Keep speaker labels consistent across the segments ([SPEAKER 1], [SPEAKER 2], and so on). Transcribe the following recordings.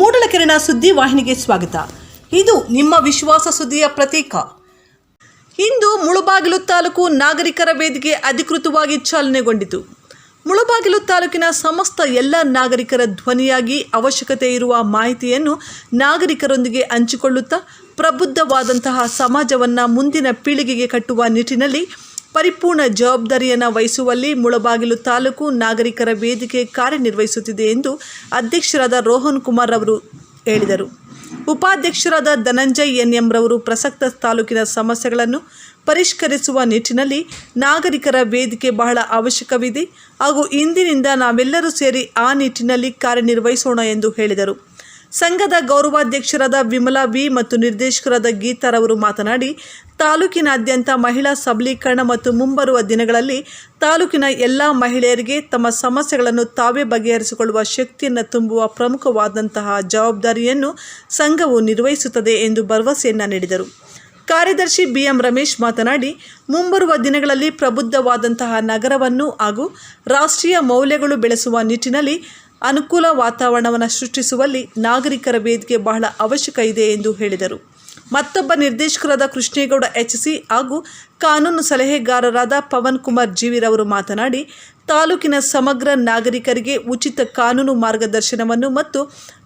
[SPEAKER 1] ಮೂಡಲಕೆರೆನ ಸುದ್ದಿ ವಾಹಿನಿಗೆ ಸ್ವಾಗತ. ಇದು ನಿಮ್ಮ ವಿಶ್ವಾಸ ಸುದ್ದಿಯ ಪ್ರತೀಕ. ಇಂದು ಮುಳುಬಾಗಿಲು ತಾಲೂಕು ನಾಗರಿಕರ ವೇದಿಕೆ ಅಧಿಕೃತವಾಗಿ ಚಾಲನೆಗೊಂಡಿತು. ಮುಳುಬಾಗಿಲು ತಾಲೂಕಿನ ಸಮಸ್ತ ಎಲ್ಲ ನಾಗರಿಕರ ಧ್ವನಿಯಾಗಿ ಅವಶ್ಯಕತೆ ಇರುವ ಮಾಹಿತಿಯನ್ನು ನಾಗರಿಕರೊಂದಿಗೆ ಹಂಚಿಕೊಳ್ಳುತ್ತಾ ಪ್ರಬುದ್ಧವಾದಂತಹ ಸಮಾಜವನ್ನು ಮುಂದಿನ ಪೀಳಿಗೆಗೆ ಕಟ್ಟುವ ನಿಟ್ಟಿನಲ್ಲಿ ಪರಿಪೂರ್ಣ ಜವಾಬ್ದಾರಿಯನ್ನು ವಹಿಸುವಲ್ಲಿ ಮುಳಬಾಗಿಲು ತಾಲೂಕು ನಾಗರಿಕರ ವೇದಿಕೆ ಕಾರ್ಯನಿರ್ವಹಿಸುತ್ತಿದೆ ಎಂದು ಅಧ್ಯಕ್ಷರಾದ ರೋಹನ್ ಕುಮಾರ್ ಅವರು ಹೇಳಿದರು. ಉಪಾಧ್ಯಕ್ಷರಾದ ಧನಂಜಯ್ ಎನ್ ಎಂರವರು ಪ್ರಸಕ್ತ ತಾಲೂಕಿನ ಸಮಸ್ಯೆಗಳನ್ನು ಪರಿಷ್ಕರಿಸುವ ನಿಟ್ಟಿನಲ್ಲಿ ನಾಗರಿಕರ ವೇದಿಕೆ ಬಹಳ ಅವಶ್ಯಕವಿದೆ ಹಾಗೂ ಇಂದಿನಿಂದ ನಾವೆಲ್ಲರೂ ಸೇರಿ ಆ ನಿಟ್ಟಿನಲ್ಲಿ ಕಾರ್ಯನಿರ್ವಹಿಸೋಣ ಎಂದು ಹೇಳಿದರು. ಸಂಘದ ಗೌರವಾಧ್ಯಕ್ಷರಾದ ವಿಮಲಾ ವಿ ಮತ್ತು ನಿರ್ದೇಶಕರಾದ ಗೀತಾರವರು ಮಾತನಾಡಿ ತಾಲೂಕಿನಾದ್ಯಂತ ಮಹಿಳಾ ಸಬಲೀಕರಣ ಮತ್ತು ಮುಂಬರುವ ದಿನಗಳಲ್ಲಿ ತಾಲೂಕಿನ ಎಲ್ಲ ಮಹಿಳೆಯರಿಗೆ ತಮ್ಮ ಸಮಸ್ಯೆಗಳನ್ನು ತಾವೇ ಬಗೆಹರಿಸಿಕೊಳ್ಳುವ ಶಕ್ತಿಯನ್ನು ತುಂಬುವ ಪ್ರಮುಖವಾದಂತಹ ಜವಾಬ್ದಾರಿಯನ್ನು ಸಂಘವು ನಿರ್ವಹಿಸುತ್ತದೆ ಎಂದು ಭರವಸೆಯನ್ನು ನೀಡಿದರು. ಕಾರ್ಯದರ್ಶಿ ಬಿಎಂ ರಮೇಶ್ ಮಾತನಾಡಿ, ಮುಂಬರುವ ದಿನಗಳಲ್ಲಿ ಪ್ರಬುದ್ಧವಾದಂತಹ ನಗರವನ್ನು ಹಾಗೂ ರಾಷ್ಟ್ರೀಯ ಮೌಲ್ಯಗಳು ಬೆಳೆಸುವ ನಿಟ್ಟಿನಲ್ಲಿ ಅನುಕೂಲ ವಾತಾವರಣವನ್ನು ಸೃಷ್ಟಿಸುವಲ್ಲಿ ನಾಗರಿಕರ ವೇದಿಕೆ ಬಹಳ ಅವಶ್ಯಕ ಇದೆ ಎಂದು ಹೇಳಿದರು. ಮತ್ತೊಬ್ಬ ನಿರ್ದೇಶಕರಾದ ಕೃಷ್ಣೇಗೌಡ ಎಚ್ ಸಿ ಹಾಗೂ ಕಾನೂನು ಸಲಹೆಗಾರರಾದ ಪವನ್ ಕುಮಾರ್ ಜೀವಿರವರು ಮಾತನಾಡಿ, ತಾಲೂಕಿನ ಸಮಗ್ರ ನಾಗರಿಕರಿಗೆ ಉಚಿತ ಕಾನೂನು ಮಾರ್ಗದರ್ಶನವನ್ನು ಮತ್ತು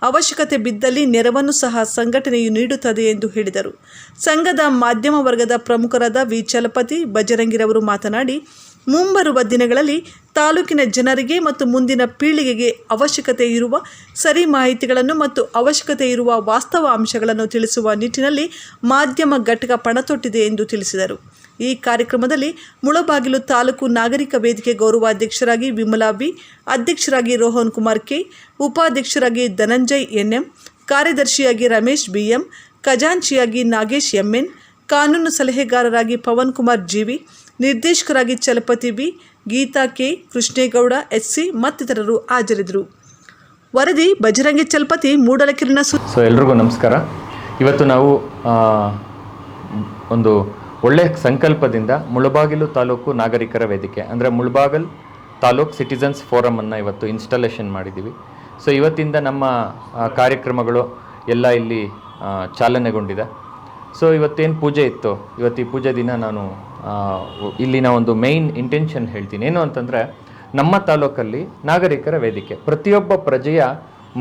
[SPEAKER 1] ಅವಶ್ಯಕತೆ ಬಿದ್ದಲ್ಲಿ ನೆರವನ್ನು ಸಹ ಸಂಘಟನೆಯು ನೀಡುತ್ತದೆ ಎಂದು ಹೇಳಿದರು. ಸಂಘದ ಮಾಧ್ಯಮ ವರ್ಗದ ಪ್ರಮುಖರಾದ ವಿ. ಚಲಪತಿ, ಬಜರಂಗಿರವರು ಮಾತನಾಡಿ ಮುಂಬರುವ ದಿನಗಳಲ್ಲಿ ತಾಲೂಕಿನ ಜನರಿಗೆ ಮತ್ತು ಮುಂದಿನ ಪೀಳಿಗೆಗೆ ಅವಶ್ಯಕತೆ ಇರುವ ಸರಿ ಮಾಹಿತಿಗಳನ್ನು ಮತ್ತು ಅವಶ್ಯಕತೆ ಇರುವ ವಾಸ್ತವ ಅಂಶಗಳನ್ನು ತಿಳಿಸುವ ನಿಟ್ಟಿನಲ್ಲಿ ಮಾಧ್ಯಮ ಘಟಕ ಪಣತೊಟ್ಟಿದೆ ಎಂದು ತಿಳಿಸಿದರು. ಈ ಕಾರ್ಯಕ್ರಮದಲ್ಲಿ ಮುಳಬಾಗಿಲು ತಾಲೂಕು ನಾಗರಿಕ ವೇದಿಕೆ ಗೌರವಾಧ್ಯಕ್ಷರಾಗಿ ವಿಮಲಾ ಬಿ, ಅಧ್ಯಕ್ಷರಾಗಿ ರೋಹನ್ ಕುಮಾರ್ ಕೆ, ಉಪಾಧ್ಯಕ್ಷರಾಗಿ ಧನಂಜಯ್ ಎನ್ಎಂ, ಕಾರ್ಯದರ್ಶಿಯಾಗಿ ರಮೇಶ್ ಬಿಎಂ, ಖಜಾಂಚಿಯಾಗಿ ನಾಗೇಶ್ ಎಂಎನ್, ಕಾನೂನು ಸಲಹೆಗಾರರಾಗಿ ಪವನ್ ಕುಮಾರ್ ಜಿವಿ ನಿರ್ದೇಶಕರಾಗಿ Chalapathi B Geetha K. Krishnegowda, S. C. ಮತ್ತಿತರರು ಹಾಜರಿದ್ದರು. ವರದಿ ಬಜರಂಗಿ ಚಲಪತಿ ಮೂಡಲಕಿರಣ ಸು
[SPEAKER 2] ಸೊ, ಎಲ್ರಿಗೂ ನಮಸ್ಕಾರ. ಇವತ್ತು ನಾವು ಒಂದು ಒಳ್ಳೆಯ ಸಂಕಲ್ಪದಿಂದ ಮುಳಬಾಗಿಲು ತಾಲೂಕು ನಾಗರಿಕರ ವೇದಿಕೆ, ಅಂದರೆ ಮುಳಬಾಗಲ್ ತಾಲೂಕ್ ಸಿಟಿಸನ್ಸ್ ಫೋರಮನ್ನು ಇವತ್ತು ಇನ್ಸ್ಟಾಲೇಷನ್ ಮಾಡಿದ್ದೀವಿ. ಸೊ, ಇವತ್ತಿಂದ ನಮ್ಮ ಕಾರ್ಯಕ್ರಮಗಳು ಎಲ್ಲ ಇಲ್ಲಿ ಚಾಲನೆಗೊಂಡಿದೆ. ಸೊ, ಇವತ್ತೇನು ಪೂಜೆ ಇತ್ತು? ಇವತ್ತು ಈ ಪೂಜೆ ದಿನ ನಾನು ಇಲ್ಲಿನ ಒಂದು ಮೇಯ್ನ್ ಇಂಟೆನ್ಷನ್ ಹೇಳ್ತೀನಿ. ಏನು ಅಂತಂದರೆ, ನಮ್ಮ ತಾಲೂಕಲ್ಲಿ ನಾಗರಿಕರ ವೇದಿಕೆ, ಪ್ರತಿಯೊಬ್ಬ ಪ್ರಜೆಯ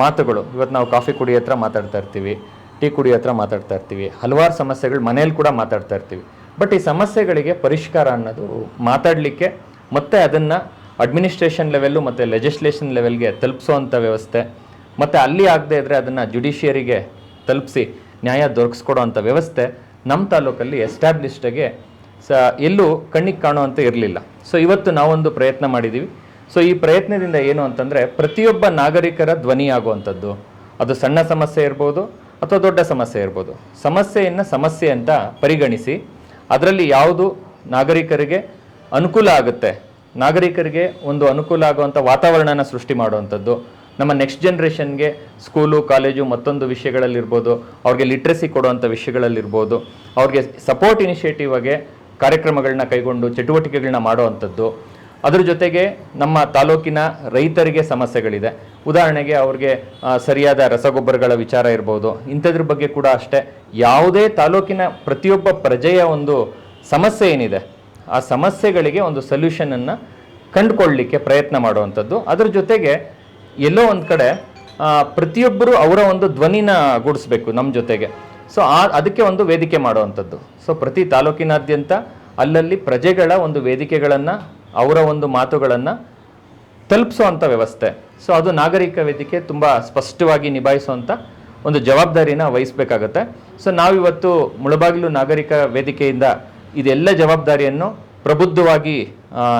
[SPEAKER 2] ಮಾತುಗಳು. ಇವತ್ತು ನಾವು ಕಾಫಿ ಕುಡಿ ಹತ್ರ ಮಾತಾಡ್ತಾ ಇರ್ತೀವಿ, ಟೀ ಕುಡಿ ಹತ್ರ ಮಾತಾಡ್ತಾ ಇರ್ತೀವಿ, ಹಲವಾರು ಸಮಸ್ಯೆಗಳು ಮನೇಲಿ ಕೂಡ ಮಾತಾಡ್ತಾ ಇರ್ತೀವಿ. ಬಟ್ ಈ ಸಮಸ್ಯೆಗಳಿಗೆ ಪರಿಷ್ಕಾರ ಅನ್ನೋದು ಮಾತಾಡಲಿಕ್ಕೆ ಮತ್ತೆ ಅದನ್ನು ಅಡ್ಮಿನಿಸ್ಟ್ರೇಷನ್ ಲೆವೆಲ್ಲು ಮತ್ತು ಲೆಜಿಸ್ಲೇಷನ್ ಲೆವೆಲ್ಗೆ ತಲುಪಿಸೋವಂಥ ವ್ಯವಸ್ಥೆ, ಮತ್ತು ಅಲ್ಲಿ ಆಗದೆ ಇದ್ದರೆ ಅದನ್ನು ಜುಡಿಷಿಯರಿಗೆ ತಲುಪಿಸಿ ನ್ಯಾಯ ದೊರಕಿಸ್ಕೊಡೋವಂಥ ವ್ಯವಸ್ಥೆ ನಮ್ಮ ತಾಲೂಕಲ್ಲಿ ಎಸ್ಟಾಬ್ಲಿಷ್ಡಗೆ ಸ, ಎಲ್ಲೂ ಕಣ್ಣಿಗೆ ಕಾಣುವಂಥ ಇರಲಿಲ್ಲ. ಸೊ, ಇವತ್ತು ನಾವೊಂದು ಪ್ರಯತ್ನ ಮಾಡಿದ್ದೀವಿ ಸೊ, ಈ ಪ್ರಯತ್ನದಿಂದ ಏನು ಅಂತಂದರೆ, ಪ್ರತಿಯೊಬ್ಬ ನಾಗರಿಕರ ಧ್ವನಿಯಾಗುವಂಥದ್ದು ಅದು ಸಣ್ಣ ಸಮಸ್ಯೆ ಇರ್ಬೋದು ಅಥವಾ ದೊಡ್ಡ ಸಮಸ್ಯೆ ಇರ್ಬೋದು. ಸಮಸ್ಯೆಯನ್ನು ಸಮಸ್ಯೆ ಅಂತ ಪರಿಗಣಿಸಿ, ಅದರಲ್ಲಿ ಯಾವುದು ನಾಗರಿಕರಿಗೆ ಅನುಕೂಲ ಆಗುತ್ತೆ? ನಾಗರಿಕರಿಗೆ ಒಂದು ಅನುಕೂಲ ಆಗುವಂಥ ವಾತಾವರಣನ ಸೃಷ್ಟಿ ಮಾಡುವಂಥದ್ದು. ನಮ್ಮ ನೆಕ್ಸ್ಟ್ ಜನ್ರೇಷನ್ಗೆ ಸ್ಕೂಲು, ಕಾಲೇಜು ಮತ್ತೊಂದು ವಿಷಯಗಳಲ್ಲಿರ್ಬೋದು, ಅವ್ರಿಗೆ ಲಿಟ್ರಸಿ ಕೊಡುವಂಥ ವಿಷಯಗಳಲ್ಲಿರ್ಬೋದು, ಅವ್ರಿಗೆ ಸಪೋರ್ಟ್ ಇನಿಷಿಯೇಟಿವ್ ಆಗಿ ಕಾರ್ಯಕ್ರಮಗಳನ್ನ ಕೈಗೊಂಡು ಚಟುವಟಿಕೆಗಳನ್ನ ಮಾಡುವಂಥದ್ದು. ಅದರ ಜೊತೆಗೆ ನಮ್ಮ ತಾಲೂಕಿನ ರೈತರಿಗೆ ಸಮಸ್ಯೆಗಳಿದೆ. ಉದಾಹರಣೆಗೆ ಅವ್ರಿಗೆ ಸರಿಯಾದ ರಸಗೊಬ್ಬರಗಳ ವಿಚಾರ ಇರ್ಬೋದು. ಇಂಥದ್ರ ಬಗ್ಗೆ ಕೂಡ ಅಷ್ಟೇ. ಯಾವುದೇ ತಾಲೂಕಿನ ಪ್ರತಿಯೊಬ್ಬ ಪ್ರಜೆಯ ಒಂದು ಸಮಸ್ಯೆ ಏನಿದೆ, ಆ ಸಮಸ್ಯೆಗಳಿಗೆ ಒಂದು ಸೊಲ್ಯೂಷನನ್ನು ಕಂಡುಕೊಳ್ಳಲಿಕ್ಕೆ ಪ್ರಯತ್ನ ಮಾಡುವಂಥದ್ದು. ಅದರ ಜೊತೆಗೆ ಎಲ್ಲೋ ಒಂದು ಕಡೆ ಪ್ರತಿಯೊಬ್ಬರು ಅವರ ಒಂದು ಧ್ವನಿನ ಗೂಡಿಸ್ಬೇಕು ನಮ್ಮ ಜೊತೆಗೆ. ಸೊ ಆ, ಅದಕ್ಕೆ ಒಂದು ವೇದಿಕೆ ಮಾಡುವಂಥದ್ದು. ಸೊ ಪ್ರತಿ ತಾಲೂಕಿನಾದ್ಯಂತ ಅಲ್ಲಲ್ಲಿ ಪ್ರಜೆಗಳ ಒಂದು ವೇದಿಕೆಗಳನ್ನು, ಅವರ ಒಂದು ಮಾತುಗಳನ್ನು ತಲುಪಿಸುವಂಥ ವ್ಯವಸ್ಥೆ. ಸೊ ಅದು ನಾಗರಿಕ ವೇದಿಕೆ ತುಂಬ ಸ್ಪಷ್ಟವಾಗಿ ನಿಭಾಯಿಸುವಂಥ ಒಂದು ಜವಾಬ್ದಾರಿನ ವಹಿಸಬೇಕಾಗತ್ತೆ. ಸೊ ನಾವಿವತ್ತು ಮುಳಬಾಗಿಲು ನಾಗರಿಕ ವೇದಿಕೆಯಿಂದ ಇದೆಲ್ಲ ಜವಾಬ್ದಾರಿಯನ್ನು ಪ್ರಬುದ್ಧವಾಗಿ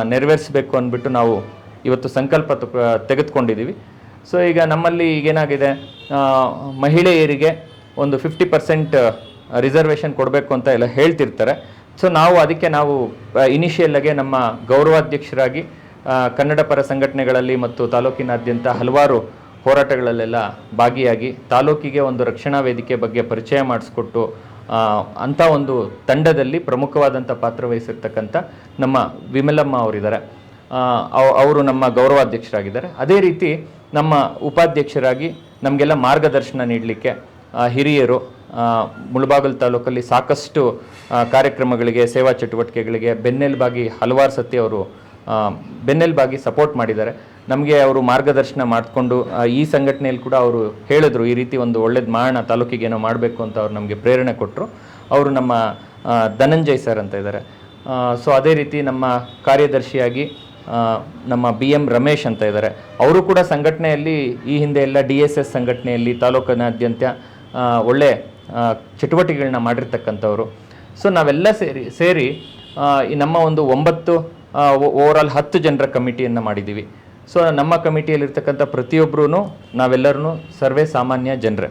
[SPEAKER 2] ನೆರವೇರಿಸಬೇಕು ಅಂದ್ಬಿಟ್ಟು ನಾವು ಇವತ್ತು ಸಂಕಲ್ಪ ತಗ- ತೆಗೆದುಕೊಂಡಿದ್ದೀವಿ. ಸೊ ಈಗ ನಮ್ಮಲ್ಲಿ ಈಗೇನಾಗಿದೆ? ಮಹಿಳೆಯರಿಗೆ ಒಂದು ಫಿಫ್ಟಿ ಪರ್ಸೆಂಟ್ ರಿಸರ್ವೇಷನ್ ಕೊಡಬೇಕು ಅಂತ ಎಲ್ಲ ಹೇಳ್ತಿರ್ತಾರೆ. ಸೊ ನಾವು ಅದಕ್ಕೆ ನಾವು ಇನಿಷಿಯಲ್ಲಾಗೆ ನಮ್ಮ ಗೌರವಾಧ್ಯಕ್ಷರಾಗಿ ಕನ್ನಡ ಪರ ಸಂಘಟನೆಗಳಲ್ಲಿ ಮತ್ತು ತಾಲೂಕಿನಾದ್ಯಂತ ಹಲವಾರು ಹೋರಾಟಗಳಲ್ಲೆಲ್ಲ ಭಾಗಿಯಾಗಿ ತಾಲೂಕಿಗೆ ಒಂದು ರಕ್ಷಣಾ ವೇದಿಕೆ ಬಗ್ಗೆ ಪರಿಚಯ ಮಾಡಿಸ್ಕೊಟ್ಟು ಅಂಥ ಒಂದು ತಂಡದಲ್ಲಿ ಪ್ರಮುಖವಾದಂಥ ಪಾತ್ರ ವಹಿಸಿರ್ತಕ್ಕಂಥ ನಮ್ಮ ವಿಮಲಮ್ಮ ಅವರಿದ್ದಾರೆ. ಅವರು ನಮ್ಮ ಗೌರವಾಧ್ಯಕ್ಷರಾಗಿದ್ದಾರೆ. ಅದೇ ರೀತಿ ನಮ್ಮ ಉಪಾಧ್ಯಕ್ಷರಾಗಿ ನಮಗೆಲ್ಲ ಮಾರ್ಗದರ್ಶನ ನೀಡಲಿಕ್ಕೆ ಹಿರಿಯರು ಮುಳಬಾಗಲು ತಾಲೂಕಲ್ಲಿ ಸಾಕಷ್ಟು ಕಾರ್ಯಕ್ರಮಗಳಿಗೆ, ಸೇವಾ ಚಟುವಟಿಕೆಗಳಿಗೆ ಬೆನ್ನೆಲುಬಾಗಿ ಹಲವಾರು ಸತಿ ಅವರು ಬೆನ್ನೆಲುಬಾಗಿ ಸಪೋರ್ಟ್ ಮಾಡಿದ್ದಾರೆ. ನಮಗೆ ಅವರು ಮಾರ್ಗದರ್ಶನ ಮಾಡಿಕೊಂಡು ಈ ಸಂಘಟನೆಯಲ್ಲಿ ಕೂಡ ಅವರು ಹೇಳಿದ್ರು, ಈ ರೀತಿ ಒಂದು ಒಳ್ಳೇದು ಮಾಡೋಣ, ತಾಲೂಕಿಗೆ ಏನೋ ಮಾಡಬೇಕು ಅಂತ ಅವ್ರು ನಮಗೆ ಪ್ರೇರಣೆ ಕೊಟ್ಟರು ಅವರು ನಮ್ಮ ಧನಂಜಯ್ ಸರ್ ಅಂತ ಇದ್ದಾರೆ. ಸೊ ಅದೇ ರೀತಿ ನಮ್ಮ ಕಾರ್ಯದರ್ಶಿಯಾಗಿ ನಮ್ಮ ಬಿ ಎಂ ರಮೇಶ್ ಅಂತ ಇದ್ದಾರೆ. ಅವರು ಕೂಡ ಸಂಘಟನೆಯಲ್ಲಿ ಈ ಹಿಂದೆ ಎಲ್ಲ ಡಿ ಎಸ್ ಎಸ್ ಸಂಘಟನೆಯಲ್ಲಿ ತಾಲೂಕಿನಾದ್ಯಂತ ಒಳ್ಳೆ ಚಟುವಟಿಕೆಗಳನ್ನ ಮಾಡಿರ್ತಕ್ಕಂಥವ್ರು. ಸೊ ನಾವೆಲ್ಲ ಸೇರಿ ಸೇರಿ ನಮ್ಮ ಒಂದು ಒಂಬತ್ತು ಓವರಾಲ್ ಹತ್ತು ಜನರ ಕಮಿಟಿಯನ್ನು ಮಾಡಿದ್ದೀವಿ ಸೊ ನಮ್ಮ ಕಮಿಟಿಯಲ್ಲಿರ್ತಕ್ಕಂಥ ಪ್ರತಿಯೊಬ್ಬರೂ ನಾವೆಲ್ಲರೂ ಸರ್ವೇ ಸಾಮಾನ್ಯ ಜನರೇ.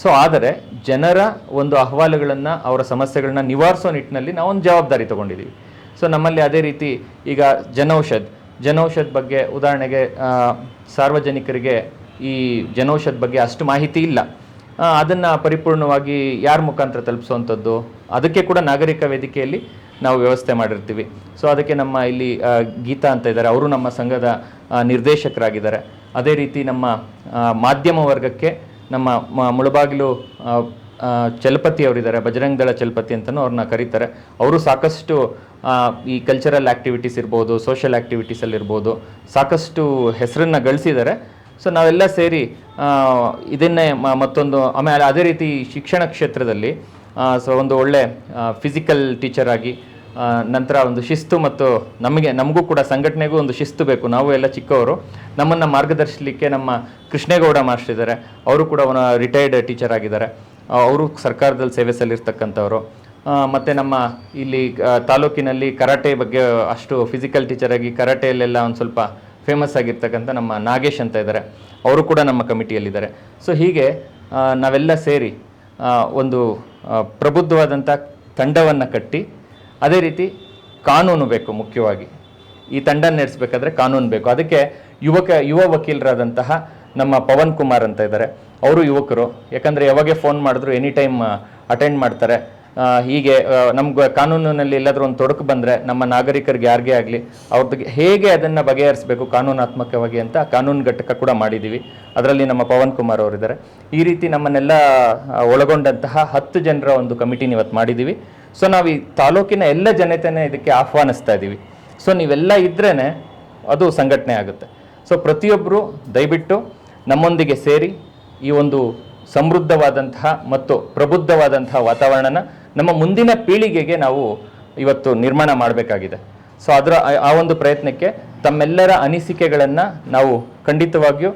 [SPEAKER 2] ಸೊ ಆದರೆ ಜನರ ಒಂದು ಅಹವಾಲುಗಳನ್ನು, ಅವರ ಸಮಸ್ಯೆಗಳನ್ನ ನಿವಾರಿಸೋ ನಿಟ್ಟಿನಲ್ಲಿ ನಾವು ಒಂದು ಜವಾಬ್ದಾರಿ ತೊಗೊಂಡಿದ್ದೀವಿ ಸೊ ನಮ್ಮಲ್ಲಿ ಅದೇ ರೀತಿ ಈಗ ಜನೌಷಧ್ ಜನೌಷಧ್ ಬಗ್ಗೆ ಉದಾಹರಣೆಗೆ ಸಾರ್ವಜನಿಕರಿಗೆ ಈ ಜನೌಷಧ್ ಬಗ್ಗೆ ಅಷ್ಟು ಮಾಹಿತಿ ಇಲ್ಲ. ಅದನ್ನ ಪರಿಪೂರ್ಣವಾಗಿ ಯಾರ ಮುಖಾಂತರ ತಲುಪಿಸುವಂಥದ್ದು, ಅದಕ್ಕೆ ಕೂಡ ನಾಗರಿಕ ವೇದಿಕೆಯಲ್ಲಿ ನಾವು ವ್ಯವಸ್ಥೆ ಮಾಡಿರ್ತೀವಿ. ಸೊ ಅದಕ್ಕೆ ನಮ್ಮ ಇಲ್ಲಿ ಗೀತಾ ಅಂತ ಇದ್ದಾರೆ. ಅವರು ನಮ್ಮ ಸಂಘದ ನಿರ್ದೇಶಕರಾಗಿದ್ದಾರೆ. ಅದೇ ರೀತಿ ನಮ್ಮ ಮಾಧ್ಯಮ ವರ್ಗಕ್ಕೆ ನಮ್ಮ ಮುಳಬಾಗಿಲು ಚಲಪತಿ ಅವರಿದ್ದಾರೆ. ಬಜರಂಗ ದಳ ಚಲಪತಿ ಅಂತಲೂ ಅವ್ರನ್ನ ಕರೀತಾರೆ. ಅವರು ಸಾಕಷ್ಟು ಈ ಕಲ್ಚರಲ್ ಆ್ಯಕ್ಟಿವಿಟೀಸ್ ಇರ್ಬೋದು ಸೋಷಿಯಲ್ ಆ್ಯಕ್ಟಿವಿಟೀಸಲ್ಲಿರ್ಬೋದು ಸಾಕಷ್ಟು ಹೆಸರನ್ನು ಗಳಿಸಿದ್ದಾರೆ. ಸೊ ನಾವೆಲ್ಲ ಸೇರಿ ಇದನ್ನೇ ಮತ್ತೊಂದು, ಆಮೇಲೆ ಅದೇ ರೀತಿ ಶಿಕ್ಷಣ ಕ್ಷೇತ್ರದಲ್ಲಿ ಸೊ ಒಂದು ಒಳ್ಳೆ ಫಿಸಿಕಲ್ ಟೀಚರ್ ಆಗಿ ನಂತರ ಒಂದು ಶಿಸ್ತು ಮತ್ತು ನಮಗೆ, ನಮಗೂ ಕೂಡ ಸಂಘಟನೆಗೂ ಒಂದು ಶಿಸ್ತು ಬೇಕು. ನಾವು ಎಲ್ಲ ಚಿಕ್ಕವರು. ನಮ್ಮನ್ನು ಮಾರ್ಗದರ್ಶಿಸಲಿಕ್ಕೆ ನಮ್ಮ ಕೃಷ್ಣೇಗೌಡ ಮಾಸ್ಟರ್ ಇದ್ದಾರೆ. ಅವರು ಕೂಡ ರಿಟೈರ್ಡ್ ಟೀಚರ್ ಆಗಿದ್ದಾರೆ. ಅವರು ಸರ್ಕಾರದಲ್ಲಿ ಸೇವೆ ಸಲ್ಲಿರ್ತಕ್ಕಂಥವ್ರು. ಮತ್ತು ನಮ್ಮ ಇಲ್ಲಿ ತಾಲೂಕಿನಲ್ಲಿ ಕರಾಟೆ ಬಗ್ಗೆ ಅಷ್ಟು ಫಿಸಿಕಲ್ ಟೀಚರಾಗಿ ಕರಾಟೆಯಲ್ಲೆಲ್ಲ ಒಂದು ಸ್ವಲ್ಪ ಫೇಮಸ್ ಆಗಿರ್ತಕ್ಕಂಥ ನಮ್ಮ ನಾಗೇಶ್ ಅಂತ ಇದ್ದಾರೆ. ಅವರು ಕೂಡ ನಮ್ಮ ಕಮಿಟಿಯಲ್ಲಿದ್ದಾರೆ. ಸೊ ಹೀಗೆ ನಾವೆಲ್ಲ ಸೇರಿ ಒಂದು ಪ್ರಬುದ್ಧವಾದಂಥ ತಂಡವನ್ನು ಕಟ್ಟಿ, ಅದೇ ರೀತಿ ಕಾನೂನು ಬೇಕು ಮುಖ್ಯವಾಗಿ. ಈ ತಂಡ ನಡೆಸಬೇಕಾದ್ರೆ ಕಾನೂನು ಬೇಕು. ಅದಕ್ಕೆ ಯುವಕ, ಯುವ ವಕೀಲರಾದಂತಹ ನಮ್ಮ ಪವನ್ ಕುಮಾರ್ ಅಂತ ಇದ್ದಾರೆ. ಅವರು ಯುವಕರು. ಯಾಕಂದರೆ ಯಾವಾಗೆ ಫೋನ್ ಮಾಡಿದ್ರು ಎನಿ ಟೈಮ್ ಅಟೆಂಡ್ ಮಾಡ್ತಾರೆ. ಹೀಗೆ ನಮ್ಗೆ ಕಾನೂನಿನಲ್ಲಿ ಎಲ್ಲಾದರೂ ಒಂದು ತೊಡಕು ಬಂದರೆ ನಮ್ಮ ನಾಗರಿಕರಿಗೆ ಯಾರಿಗೇ ಆಗಲಿ ಅವ್ರದ್ದು ಹೇಗೆ ಅದನ್ನು ಬಗೆಹರಿಸಬೇಕು ಕಾನೂನಾತ್ಮಕವಾಗಿ ಅಂತ ಕಾನೂನು ಘಟಕ ಕೂಡ ಮಾಡಿದ್ದೀವಿ ಅದರಲ್ಲಿ ನಮ್ಮ ಪವನ್ ಕುಮಾರ್ ಅವರಿದ್ದಾರೆ. ಈ ರೀತಿ ನಮ್ಮನ್ನೆಲ್ಲ ಒಳಗೊಂಡಂತಹ ಹತ್ತು ಜನರ ಒಂದು ಕಮಿಟಿನ ಇವತ್ತು ಮಾಡಿದ್ದೀವಿ ಸೊ ನಾವು ಈ ತಾಲೂಕಿನ ಎಲ್ಲ ಜನತೆನೇ ಇದಕ್ಕೆ ಆಹ್ವಾನಿಸ್ತಾ ಇದ್ದೀವಿ ಸೊ ನೀವೆಲ್ಲ ಇದ್ರೇ ಅದು ಸಂಘಟನೆ ಆಗುತ್ತೆ. ಸೊ ಪ್ರತಿಯೊಬ್ಬರು ದಯವಿಟ್ಟು ನಮ್ಮೊಂದಿಗೆ ಸೇರಿ ಈ ಒಂದು ಸಮೃದ್ಧವಾದಂತಹ ಮತ್ತು ಪ್ರಬುದ್ಧವಾದಂತಹ ವಾತಾವರಣನ ನಮ್ಮ ಮುಂದಿನ ಪೀಳಿಗೆಗೆ ನಾವು ಇವತ್ತು ನಿರ್ಮಾಣ ಮಾಡಬೇಕಾಗಿದೆ. ಸೊ ಅದರ, ಆ- ಒಂದು ಪ್ರಯತ್ನಕ್ಕೆ ತಮ್ಮೆಲ್ಲರ ಅನಿಸಿಕೆಗಳನ್ನು ನಾವು ಖಂಡಿತವಾಗಿಯೂ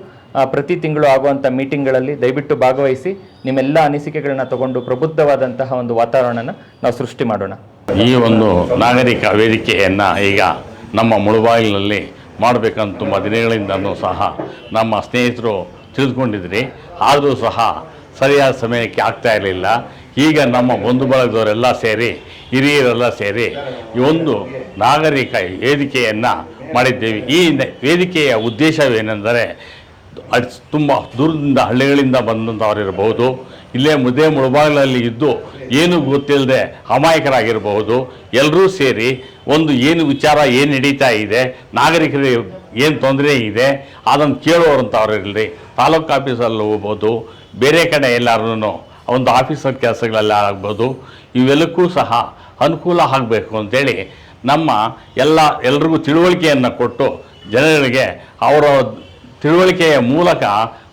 [SPEAKER 2] ಪ್ರತಿ ತಿಂಗಳು ಆಗುವಂಥ ಮೀಟಿಂಗ್ಗಳಲ್ಲಿ ದಯವಿಟ್ಟು ಭಾಗವಹಿಸಿ ನಿಮ್ಮೆಲ್ಲ ಅನಿಸಿಕೆಗಳನ್ನ ತಗೊಂಡು ಪ್ರಬುದ್ಧವಾದಂತಹ ಒಂದು ವಾತಾವರಣನ ನಾವು ಸೃಷ್ಟಿ ಮಾಡೋಣ.
[SPEAKER 3] ಈ ಒಂದು ನಾಗರಿಕ ವೇದಿಕೆಯನ್ನು ಈಗ ನಮ್ಮ ಮುಳುಬಾಗಿಲಿನಲ್ಲಿ ಮಾಡಬೇಕಂತ ತುಂಬ ದಿನಗಳಿಂದನೂ ಸಹ ನಮ್ಮ ಸ್ನೇಹಿತರು ತಿಳಿದುಕೊಂಡಿದ್ರಿ. ಆದರೂ ಸಹ ಸರಿಯಾದ ಸಮಯಕ್ಕೆ ಆಗ್ತಾ ಇರಲಿಲ್ಲ. ಈಗ ನಮ್ಮ ಬಂಧು ಬಳಗದವರೆಲ್ಲ ಸೇರಿ, ಹಿರಿಯರೆಲ್ಲ ಸೇರಿ ಒಂದು ನಾಗರಿಕ ವೇದಿಕೆಯನ್ನು ಮಾಡಿದ್ದೇವೆ. ಈ ವೇದಿಕೆಯ ಉದ್ದೇಶವೇನೆಂದರೆ ತುಂಬ ದೂರದಿಂದ, ಹಳ್ಳಿಗಳಿಂದ ಬಂದಂಥವರಿರಬಹುದು ಇಲ್ಲೇ ಮುದ್ದೆ ಮುಳುಬಾಗಿಲಲ್ಲಿ ಇದ್ದು ಏನು ಗೊತ್ತಿಲ್ಲದೆ ಅಮಾಯಕರಾಗಿರಬಹುದು ಎಲ್ಲರೂ ಸೇರಿ ಒಂದು ಏನು ವಿಚಾರ, ಏನು ನಡೀತಾ ಇದೆ ನಾಗರಿಕರಿಗೆ ಏನು ತೊಂದರೆ ಇದೆ ಅದನ್ನು ಕೇಳೋರಂಥವ್ರು ಇರಲಿ ತಾಲೂಕು ಆಫೀಸಲ್ಲಿ ಹೋಗ್ಬೋದು, ಬೇರೆ ಕಡೆ ಎಲ್ಲರೂ ಒಂದು ಆಫೀಸರ್ ಕೆಲಸಗಳೆಲ್ಲ ಆಗ್ಬೋದು, ಇವೆಲ್ಲಕ್ಕೂ ಸಹ ಅನುಕೂಲ ಆಗಬೇಕು ಅಂತೇಳಿ ನಮ್ಮ ಎಲ್ಲ ಎಲ್ರಿಗೂ ತಿಳುವಳಿಕೆಯನ್ನು ಕೊಟ್ಟು ಜನರಿಗೆ ಅವರ ತಿಳುವಳಿಕೆಯ ಮೂಲಕ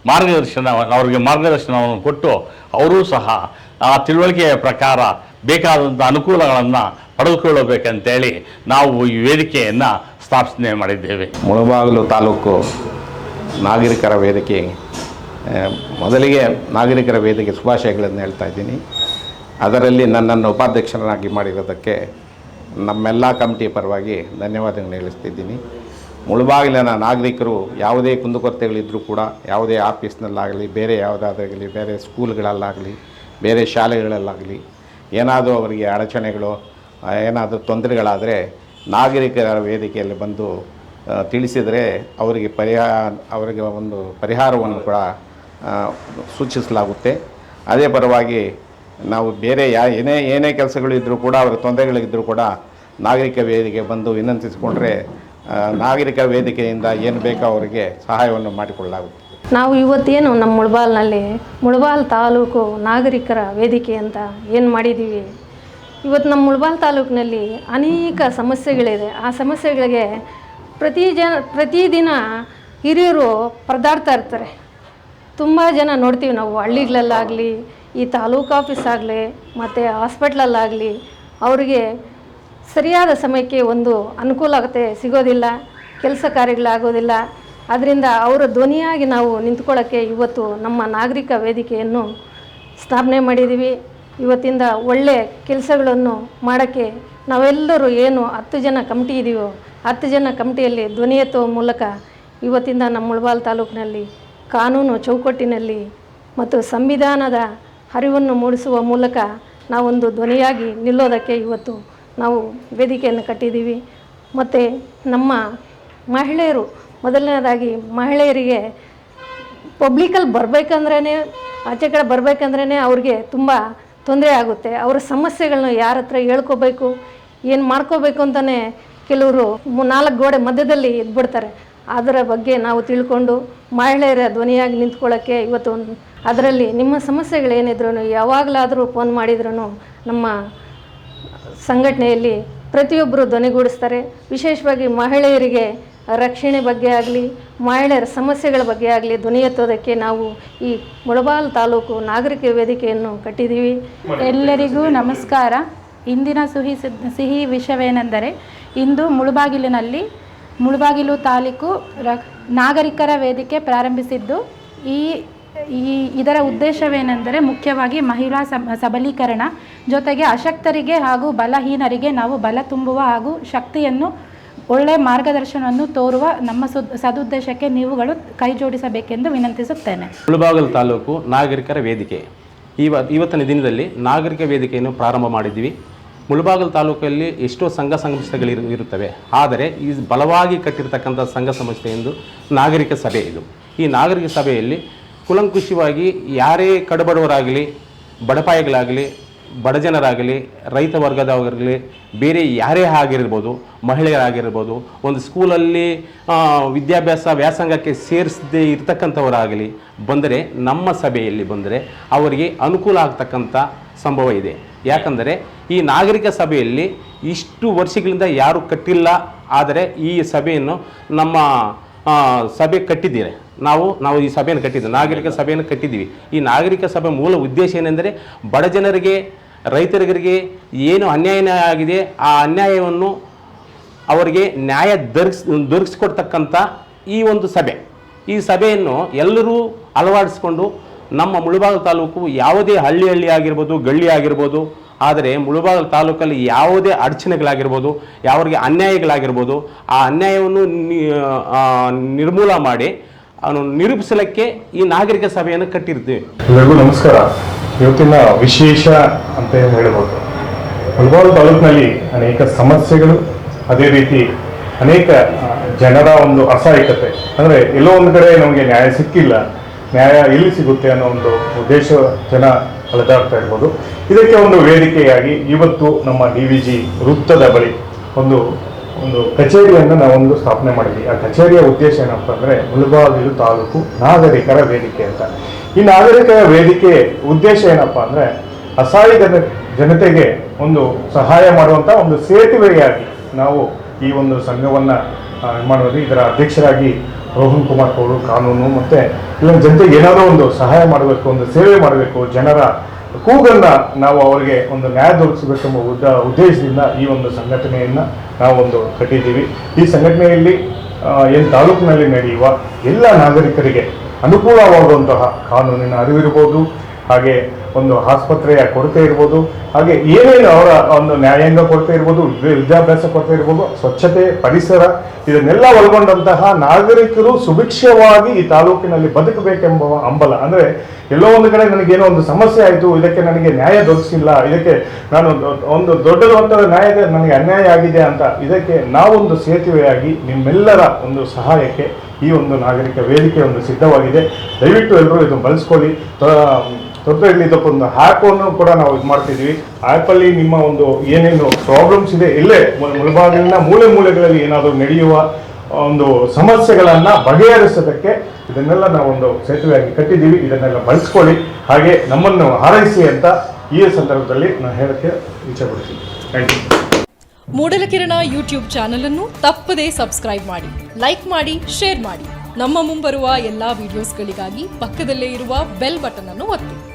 [SPEAKER 3] ಮಾರ್ಗದರ್ಶನ, ಅವರಿಗೆ ಮಾರ್ಗದರ್ಶನವನ್ನು ಕೊಟ್ಟು ಅವರೂ ಸಹ ಆ ತಿಳುವಳಿಕೆಯ ಪ್ರಕಾರ ಬೇಕಾದಂಥ ಅನುಕೂಲಗಳನ್ನು ಪಡೆದುಕೊಳ್ಳಬೇಕಂತೇಳಿ ನಾವು ಈ ವೇದಿಕೆಯನ್ನು ಸ್ಥಾಪನೆ ಮಾಡಿದ್ದೇವೆ.
[SPEAKER 4] ಮುಳಬಾಗಿಲು ತಾಲೂಕು ನಾಗರಿಕರ ವೇದಿಕೆ. ಮೊದಲಿಗೆ ನಾಗರಿಕರ ವೇದಿಕೆ ಶುಭಾಶಯಗಳನ್ನು ಹೇಳ್ತಾ ಇದ್ದೀನಿ. ಅದರಲ್ಲಿ ನನ್ನನ್ನು ಉಪಾಧ್ಯಕ್ಷರನ್ನಾಗಿ ಮಾಡಿರೋದಕ್ಕೆ ನಮ್ಮೆಲ್ಲ ಕಮಿಟಿ ಪರವಾಗಿ ಧನ್ಯವಾದಗಳನ್ನು ಹೇಳಿಸ್ತಿದ್ದೀನಿ ಮುಳುಬಾಗಿಲಿನ ನಾಗರಿಕರು ಯಾವುದೇ ಕುಂದುಕೊರತೆಗಳಿದ್ದರೂ ಕೂಡ, ಯಾವುದೇ ಆಫೀಸ್ನಲ್ಲಾಗಲಿ, ಬೇರೆ ಯಾವುದಾದ್ರಾಗಲಿ ಬೇರೆ ಸ್ಕೂಲ್ಗಳಲ್ಲಾಗಲಿ, ಬೇರೆ ಶಾಲೆಗಳಲ್ಲಾಗಲಿ, ಏನಾದರೂ ಅವರಿಗೆ ಅಡಚಣೆಗಳು ಏನಾದರೂ ತೊಂದರೆಗಳಾದರೆ ನಾಗರಿಕರ ವೇದಿಕೆಯಲ್ಲಿ ಬಂದು ತಿಳಿಸಿದರೆ ಅವರಿಗೆ ಪರಿಹಾರ, ಅವರಿಗೆ ಒಂದು ಪರಿಹಾರವನ್ನು ಕೂಡ ಸೂಚಿಸಲಾಗುತ್ತೆ. ಅದೇ ಪರವಾಗಿ ನಾವು ಬೇರೆ ಯಾ, ಏನೇ ಏನೇ ಕೆಲಸಗಳಿದ್ದರೂ ಕೂಡ, ಅವರ ತೊಂದರೆಗಳಿದ್ದರೂ ಕೂಡ ನಾಗರಿಕ ವೇದಿಕೆ ಬಂದು ವಿನಂತಿಸಿಕೊಂಡ್ರೆ ನಾಗರಿಕ ವೇದಿಕೆಯಿಂದ ಏನು ಬೇಕೋ ಅವರಿಗೆ ಸಹಾಯವನ್ನು ಮಾಡಿಕೊಳ್ಳಲಾಗುತ್ತೆ.
[SPEAKER 5] ನಾವು ಇವತ್ತೇನು ನಮ್ಮ ಮುಳಬಾಲ್ನಲ್ಲಿ, ಮುಳಬಾಲ್ ತಾಲೂಕು ನಾಗರಿಕರ ವೇದಿಕೆ ಅಂತ ಏನು ಮಾಡಿದ್ದೀವಿ ಇವತ್ತು ನಮ್ಮ ಮುಳಬಾಲ್ ತಾಲೂಕಿನಲ್ಲಿ ಅನೇಕ ಸಮಸ್ಯೆಗಳಿದೆ. ಆ ಸಮಸ್ಯೆಗಳಿಗೆ ಪ್ರತಿ ಜನ ಪ್ರತಿದಿನ ಹಿರಿಯರು ಪರದಾಡ್ತಾ ಇರ್ತಾರೆ. ತುಂಬ ಜನ ನೋಡ್ತೀವಿ ನಾವು, ಹಳ್ಳಿಗಳಲ್ಲಾಗಲಿ, ಈ ತಾಲೂಕು ಆಫೀಸ್ ಆಗಲಿ, ಮತ್ತು ಹಾಸ್ಪಿಟ್ಲಲ್ಲಾಗಲಿ ಅವರಿಗೆ ಸರಿಯಾದ ಸಮಯಕ್ಕೆ ಒಂದು ಅನುಕೂಲ ಆಗುತ್ತೆ, ಸಿಗೋದಿಲ್ಲ, ಕೆಲಸ ಕಾರ್ಯಗಳಾಗೋದಿಲ್ಲ. ಅದರಿಂದ ಅವರ ಧ್ವನಿಯಾಗಿ ನಾವು ನಿಂತ್ಕೊಳ್ಳೋಕ್ಕೆ ಇವತ್ತು ನಮ್ಮ ನಾಗರಿಕ ವೇದಿಕೆಯನ್ನು ಸ್ಥಾಪನೆ ಮಾಡಿದ್ದೀವಿ. ಇವತ್ತಿಂದ ಒಳ್ಳೆ ಕೆಲಸಗಳನ್ನು ಮಾಡೋಕ್ಕೆ ನಾವೆಲ್ಲರೂ ಏನು ಹತ್ತು ಜನ ಕಮಿಟಿ ಇದೀವೋ, ಹತ್ತು ಜನ ಕಮಿಟಿಯಲ್ಲಿ ಧ್ವನಿ ಎತ್ತುವ ಮೂಲಕ ಇವತ್ತಿಂದ ನಮ್ಮ ಮುಳಬಾಲ್ ತಾಲೂಕಿನಲ್ಲಿ ಕಾನೂನು ಚೌಕಟ್ಟಿನಲ್ಲಿ ಮತ್ತು ಸಂವಿಧಾನದ ಅರಿವನ್ನು ಮೂಡಿಸುವ ಮೂಲಕ ನಾವೊಂದು ಧ್ವನಿಯಾಗಿ ನಿಲ್ಲೋದಕ್ಕೆ ಇವತ್ತು ನಾವು ವೇದಿಕೆಯನ್ನು ಕಟ್ಟಿದ್ದೀವಿ. ಮತ್ತು ನಮ್ಮ ಮಹಿಳೆಯರು, ಮೊದಲನೇದಾಗಿ ಮಹಿಳೆಯರಿಗೆ ಪಬ್ಲಿಕಲ್ಲಿ ಬರಬೇಕಂದ್ರೇ ಆಚೆ ಕಡೆ ಬರಬೇಕಂದ್ರೇ ಅವ್ರಿಗೆ ತುಂಬ ತೊಂದರೆ ಆಗುತ್ತೆ. ಅವರ ಸಮಸ್ಯೆಗಳನ್ನ ಯಾರ ಹತ್ರ ಹೇಳ್ಕೋಬೇಕು, ಏನು ಮಾಡ್ಕೋಬೇಕು ಅಂತಲೇ ಕೆಲವರು ನಾಲ್ಕು ಗೋಡೆ ಮಧ್ಯದಲ್ಲಿ ಇದ್ಬಿಡ್ತಾರೆ. ಅದರ ಬಗ್ಗೆ ನಾವು ತಿಳ್ಕೊಂಡು ಮಹಿಳೆಯರ ಧ್ವನಿಯಾಗಿ ನಿಂತ್ಕೊಳ್ಳೋಕ್ಕೆ ಇವತ್ತು ಅದರಲ್ಲಿ ನಿಮ್ಮ ಸಮಸ್ಯೆಗಳೇನಿದ್ರು ಯಾವಾಗಲಾದರೂ ಫೋನ್ ಮಾಡಿದ್ರೂ ನಮ್ಮ ಸಂಘಟನೆಯಲ್ಲಿ ಪ್ರತಿಯೊಬ್ಬರು ಧ್ವನಿಗೂಡಿಸ್ತಾರೆ. ವಿಶೇಷವಾಗಿ ಮಹಿಳೆಯರಿಗೆ ರಕ್ಷಣೆ ಬಗ್ಗೆ ಆಗಲಿ, ಮಹಿಳೆಯರ ಸಮಸ್ಯೆಗಳ ಬಗ್ಗೆ ಆಗಲಿ ಧ್ವನಿ ಎತ್ತೋದಕ್ಕೆ ನಾವು ಈ ಮುಳಬಾಲ್ ತಾಲೂಕು ನಾಗರಿಕ ವೇದಿಕೆಯನ್ನು ಕಟ್ಟಿದ್ದೀವಿ.
[SPEAKER 6] ಎಲ್ಲರಿಗೂ ನಮಸ್ಕಾರ. ಇಂದಿನ ಸುಹಿ ಸಿಹಿ ವಿಷಯವೇನೆಂದರೆ ಇಂದು ಮುಳುಬಾಗಿಲಿನಲ್ಲಿ ಮುಳುಬಾಗಿಲು ತಾಲೂಕು ನಾಗರಿಕರ ವೇದಿಕೆ ಪ್ರಾರಂಭಿಸಿದ್ದು. ಈ ಈ ಇದರ ಉದ್ದೇಶವೇನೆಂದರೆ ಮುಖ್ಯವಾಗಿ ಮಹಿಳಾ ಸಬ, ಸಬಲೀಕರಣ. ಜೊತೆಗೆ ಅಶಕ್ತರಿಗೆ ಹಾಗೂ ಬಲಹೀನರಿಗೆ ನಾವು ಬಲ ತುಂಬುವ ಹಾಗೂ ಶಕ್ತಿಯನ್ನು ಒಳ್ಳೆಯ ಮಾರ್ಗದರ್ಶನವನ್ನು ತೋರುವ ನಮ್ಮ ಸುದ್ ಸದುದ್ದೇಶಕ್ಕೆ ನೀವುಗಳು ಕೈ ಜೋಡಿಸಬೇಕೆಂದು ವಿನಂತಿಸುತ್ತೇನೆ.
[SPEAKER 7] ಮುಳಬಾಗಲು ತಾಲೂಕು ನಾಗರಿಕರ ವೇದಿಕೆ. ಇವ ಇವತ್ತಿನ ದಿನದಲ್ಲಿ ನಾಗರಿಕ ವೇದಿಕೆಯನ್ನು ಪ್ರಾರಂಭ ಮಾಡಿದ್ದೀವಿ. ಮುಳಬಾಗಲ್ ತಾಲೂಕಲ್ಲಿ ಎಷ್ಟೋ ಸಂಘ ಸಂಸ್ಥೆಗಳು ಇರುತ್ತವೆ. ಆದರೆ ಈ ಬಲವಾಗಿ ಕಟ್ಟಿರ್ತಕ್ಕಂಥ ಸಂಘ ಸಂಸ್ಥೆ ಎಂದು ನಾಗರಿಕ ಸಭೆ ಇದು. ಈ ನಾಗರಿಕ ಸಭೆಯಲ್ಲಿ ಕುಲಂಕುಷವಾಗಿ ಯಾರೇ ಕಡುಬಡವರಾಗಲಿ, ಬಡಪಾಯಿಗಳಾಗಲಿ, ಬಡಜನರಾಗಲಿ, ರೈತ ವರ್ಗದವರಾಗಲಿ, ಬೇರೆ ಯಾರೇ ಆಗಿರ್ಬೋದು, ಮಹಿಳೆಯರಾಗಿರ್ಬೋದು, ಒಂದು ಸ್ಕೂಲಲ್ಲಿ ವಿದ್ಯಾಭ್ಯಾಸ ವ್ಯಾಸಂಗಕ್ಕೆ ಸೇರಿಸದೇ ಇರತಕ್ಕಂಥವರಾಗಲಿ ಬಂದರೆ ನಮ್ಮ ಸಭೆಯಲ್ಲಿ ಬಂದರೆ ಅವರಿಗೆ ಅನುಕೂಲ ಆಗ್ತಕ್ಕಂಥ ಸಂಭವ ಇದೆ. ಯಾಕಂದರೆ ಈ ನಾಗರಿಕ ಸಭೆಯಲ್ಲಿ ಇಷ್ಟು ವರ್ಷಗಳಿಂದ ಯಾರೂ ಕಟ್ಟಿಲ್ಲ, ಆದರೆ ಈ ಸಭೆಯನ್ನು ನಮ್ಮ ಸಭೆ ಕಟ್ಟಿದ್ದೀರಿ. ನಾವು ನಾವು ಈ ಸಭೆಯನ್ನು ಕಟ್ಟಿದ್ದೀವಿ. ನಾಗರಿಕ ಸಭೆಯನ್ನು ಕಟ್ಟಿದ್ದೀವಿ. ಈ ನಾಗರಿಕ ಸಭೆ ಮೂಲ ಉದ್ದೇಶ ಏನೆಂದರೆ ಬಡ ಜನರಿಗೆ ರೈತರಿಗೆ ಏನು ಅನ್ಯಾಯ ಆಗಿದೆ, ಆ ಅನ್ಯಾಯವನ್ನು ಅವರಿಗೆ ನ್ಯಾಯ ದೊರಕಿಸ್ ದೊರಕಿಸ್ಕೊಡ್ತಕ್ಕಂಥ ಈ ಒಂದು ಸಭೆ. ಈ ಸಭೆಯನ್ನು ಎಲ್ಲರೂ ಅಳವಡಿಸ್ಕೊಂಡು ನಮ್ಮ ಮುಳುಬಾಗಿಲು ತಾಲೂಕು ಯಾವುದೇ ಹಳ್ಳಿ ಹಳ್ಳಿ ಆಗಿರ್ಬೋದು, ಗಳ್ಳಿ ಆಗಿರ್ಬೋದು, ಆದರೆ ಮುಳುಬಾಗಿಲು ತಾಲೂಕಲ್ಲಿ ಯಾವುದೇ ಅಡಚಣೆಗಳಾಗಿರ್ಬೋದು, ಯಾವ್ರಿಗೆ ಅನ್ಯಾಯಗಳಾಗಿರ್ಬೋದು, ಆ ಅನ್ಯಾಯವನ್ನು ನಿರ್ಮೂಲ ಮಾಡಿ ನಿರೂಪಿಸಲಿಕ್ಕೆ ಈ ನಾಗರಿಕ ಸಭೆಯನ್ನು ಕಟ್ಟಿರ್ತೀವಿ.
[SPEAKER 8] ಎಲ್ಲರಿಗೂ ನಮಸ್ಕಾರ. ಇವತ್ತಿನ ವಿಶೇಷ ಅಂತ ಹೇಳ್ಬೋದು? ಮುಳಬಾಲ್ ತಾಲೂಕಿನಲ್ಲಿ ಅನೇಕ ಸಮಸ್ಯೆಗಳು, ಅದೇ ರೀತಿ ಅನೇಕ ಜನರ ಒಂದು ಅಸಹಾಯಕತೆ. ಅಂದರೆ ಎಲ್ಲೋ ಒಂದು ಕಡೆ ನಮಗೆ ನ್ಯಾಯ ಸಿಕ್ಕಿಲ್ಲ. ನ್ಯಾಯ ಎಲ್ಲಿ ಸಿಗುತ್ತೆ ಅನ್ನೋ ಒಂದು ಉದ್ದೇಶ ಜನ ಅಲೆದಾಡ್ತಾ ಇರ್ಬೋದು. ಇದಕ್ಕೆ ಒಂದು ವೇದಿಕೆಯಾಗಿ ಇವತ್ತು ನಮ್ಮ ಡಿ ವಿ ಜಿ ವೃತ್ತದ ಬಳಿ ಒಂದು ಒಂದು ಕಚೇರಿಯನ್ನು ನಾವೊಂದು ಸ್ಥಾಪನೆ ಮಾಡಿದ್ವಿ. ಆ ಕಚೇರಿಯ ಉದ್ದೇಶ ಏನಪ್ಪ ಅಂದರೆ ಮುಳಬಾಗಿಲು ತಾಲೂಕು ನಾಗರಿಕರ ವೇದಿಕೆ ಅಂತ. ಈ ನಾಗರಿಕರ ವೇದಿಕೆ ಉದ್ದೇಶ ಏನಪ್ಪ ಅಂದರೆ ಅಸಹಾಯ ಜನ, ಜನತೆಗೆ ಒಂದು ಸಹಾಯ ಮಾಡುವಂಥ ಒಂದು ಸೇತುವೆಯಾಗಿ ನಾವು ಈ ಒಂದು ಸಂಘವನ್ನು ಮಾಡೋದು ಇದರ ಅಧ್ಯಕ್ಷರಾಗಿ ರೋಹನ್ ಕುಮಾರ್ ಅವರು ಕಾನೂನು ಮತ್ತು ಇಲ್ಲ ಜನತೆಗೆ ಏನಾದರೂ ಒಂದು ಸಹಾಯ ಮಾಡಬೇಕು, ಒಂದು ಸೇವೆ ಮಾಡಬೇಕು, ಜನರ ಕೂಗನ್ನ ನಾವು ಅವರಿಗೆ ಒಂದು ನ್ಯಾಯ ದೊರಕಿಸಬೇಕೆಂಬ ಉದ್ದ, ಉದ್ದೇಶದಿಂದ ಈ ಒಂದು ಸಂಘಟನೆಯನ್ನು ನಾವು ಒಂದು ಕಟ್ಟಿದ್ದೀವಿ. ಈ ಸಂಘಟನೆಯಲ್ಲಿ ಏನು ತಾಲೂಕಿನಲ್ಲಿ ನಡೆಯುವ ಎಲ್ಲ ನಾಗರಿಕರಿಗೆ ಅನುಕೂಲವಾಗುವಂತಹ ಕಾನೂನಿನ ಅರಿವಿರ್ಬೋದು. ಹಾಗೆ ಒಂದು ಆಸ್ಪತ್ರೆಯ ಕೊರತೆ ಇರ್ಬೋದು, ಹಾಗೆ ಏನೇನು ಅವರ ಒಂದು ನ್ಯಾಯಾಂಗ ಕೊರತೆ ಇರ್ಬೋದು ವಿದ್ಯಾ- ವಿದ್ಯಾಭ್ಯಾಸ ಕೊರತೆ ಇರ್ಬೋದು, ಸ್ವಚ್ಛತೆ, ಪರಿಸರ, ಇದನ್ನೆಲ್ಲ ಒಳಗೊಂಡಂತಹ ನಾಗರಿಕರು ಸುಭಿಕ್ಷವಾಗಿ ಈ ತಾಲೂಕಿನಲ್ಲಿ ಬದುಕಬೇಕೆಂಬ ಹಂಬಲ. ಅಂದರೆ ಎಲ್ಲೋ ಒಂದು ಕಡೆ ನನಗೇನೋ ಒಂದು ಸಮಸ್ಯೆ ಆಯಿತು, ಇದಕ್ಕೆ ನನಗೆ ನ್ಯಾಯ ದೊರಕಿಸಿಲ್ಲ ಇದಕ್ಕೆ ನಾನು ಒಂದು ದೊಡ್ಡದಾದ ನ್ಯಾಯದ ನನಗೆ ಅನ್ಯಾಯ ಆಗಿದೆ ಅಂತ, ಇದಕ್ಕೆ ನಾವೊಂದು ಸೇತುವೆಯಾಗಿ ನಿಮ್ಮೆಲ್ಲರ ಒಂದು ಸಹಾಯಕ್ಕೆ ಈ ಒಂದು ನಾಗರಿಕ ವೇದಿಕೆ ಒಂದು ಸಿದ್ಧವಾಗಿದೆ. ದಯವಿಟ್ಟು ಎಲ್ಲರೂ ಇದನ್ನು ಬಳಸ್ಕೊಳ್ಳಿ. ತ- ದೊಡ್ಡ ಇದಕ್ಕೆ ಒಂದು ಕೂಡ ನಾವು ಇದು ಮಾಡ್ತಿದ್ವಿ. ಆ್ಯಪಲ್ಲಿ ನಿಮ್ಮ ಒಂದು ಏನೇನು ಪ್ರಾಬ್ಲಮ್ಸ್ ಇದೆ, ಇಲ್ಲೇ ಮುಳಬಾಗಿಲಿನ ಮೂಲೆ ಮೂಲೆಗಳಲ್ಲಿ ಏನಾದರೂ ನಡೆಯುವ ಒಂದು ಸಮಸ್ಯೆಗಳನ್ನು ಬಗೆಹರಿಸೋದಕ್ಕೆ ಇದನ್ನೆಲ್ಲ ನಾವೊಂದು ಸೇತುವೆಯಾಗಿ ಕಟ್ಟಿದ್ದೀವಿ. ಇದನ್ನೆಲ್ಲ ಬಳಸ್ಕೊಳ್ಳಿ. ಹಾಗೆ ನಮ್ಮನ್ನು ಹಾರೈಸಿ ಅಂತ ಈ ಸಂದರ್ಭದಲ್ಲಿ ನಾನು ಹೇಳಕ್ಕೆ ಇಚ್ಛೆ ಪಡ್ತೀನಿ thank you
[SPEAKER 9] Moodalakirana YouTube channel ಅನ್ನು ತಪ್ಪದೇ ಸಬ್ಸ್ಕ್ರೈಬ್ ಮಾಡಿ, ಲೈಕ್ ಮಾಡಿ, ಶೇರ್ ಮಾಡಿ. ನಮ್ಮ ಮುಂಬರುವ ಎಲ್ಲಾ ವಿಡಿಯೋಸ್ಗಳಿಗಾಗಿ ಪಕ್ಕದಲ್ಲೇ ಇರುವ ಬೆಲ್ ಬಟನ್ ಅನ್ನು ಒತ್ತಿ.